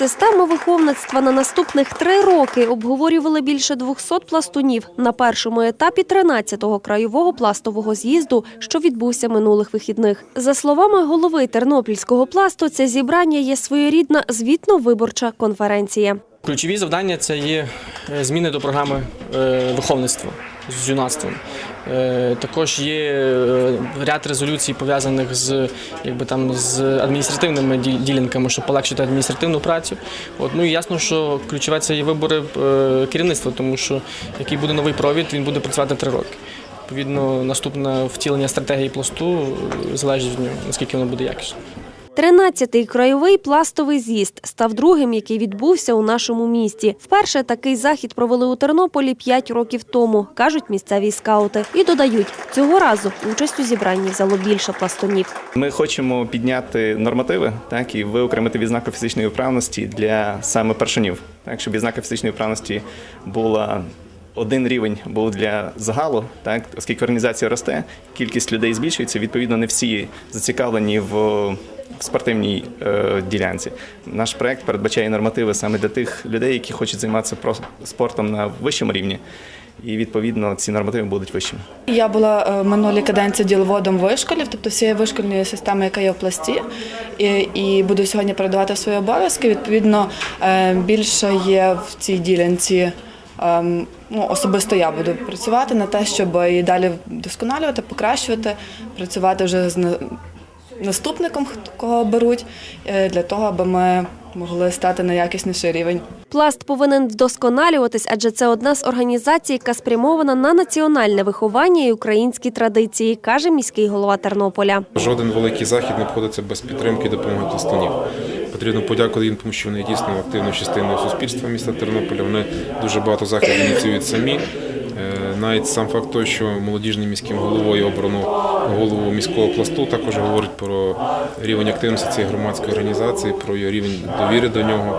Систему виховництва на наступних три роки обговорювали більше 200 пластунів на першому етапі 13-го краєвого пластового з'їзду, що відбувся минулих вихідних. За словами голови Тернопільського пласту, це зібрання є своєрідна звітно-виборча конференція. Ключові завдання це є е, зміни до програми е, виховництва з юнацтвом. Е, Також є е, ряд резолюцій пов'язаних з якби там з адміністративними ділянками, щоб полегшити адміністративну працю. От ну і ясно, що ключове це є вибори е, керівництва, тому що який буде новий провід, він буде працювати три роки. Відповідно, наступне втілення стратегії пласту залежить від нього, наскільки воно буде якісно. 13-й краєвий пластовий з'їзд став другим, який відбувся у нашому місті. Вперше такий захід провели у Тернополі 5 років тому, кажуть місцеві скаути. І додають, цього разу участь у зібранні взяло більше пластунів. Ми хочемо підняти нормативи, так і виокремити відзнаку фізичної вправності для саме першинів, так щоб відзнака фізичної вправності була. Один рівень був для загалу, так оскільки організація росте, кількість людей збільшується. Відповідно, не всі зацікавлені в, в спортивній е, ділянці. Наш проект передбачає нормативи саме для тих людей, які хочуть займатися спортом на вищому рівні, і відповідно ці нормативи будуть вищими. Я була е, минулі каденції діловодом вишколів, тобто всієї вишкольної системи, яка є в пласті, і, і буду сьогодні передавати свої обов'язки. Відповідно, е, більше є в цій ділянці. ем, Ну, особисто я буду працювати на те, щоб і далі вдосконалювати, покращувати, працювати вже з наступником, кого беруть, е, для того, аби ми могли стати на якісніший рівень. Пласт повинен вдосконалюватись, адже це одна з організацій, яка спрямована на національне виховання і українські традиції, каже міський голова Тернополя. Жоден великий захід не обходиться без підтримки і допомоги пластунів. Потрібно подякувати їм, тому що вони дійсно активною частиною суспільства міста Тернополя. Вони дуже багато заходів ініціюють самі. Навіть сам факт того, що молодіжним міським головою обрано голову міського пласту, також говорить про рівень активності цієї громадської організації, про її рівень довіри до нього.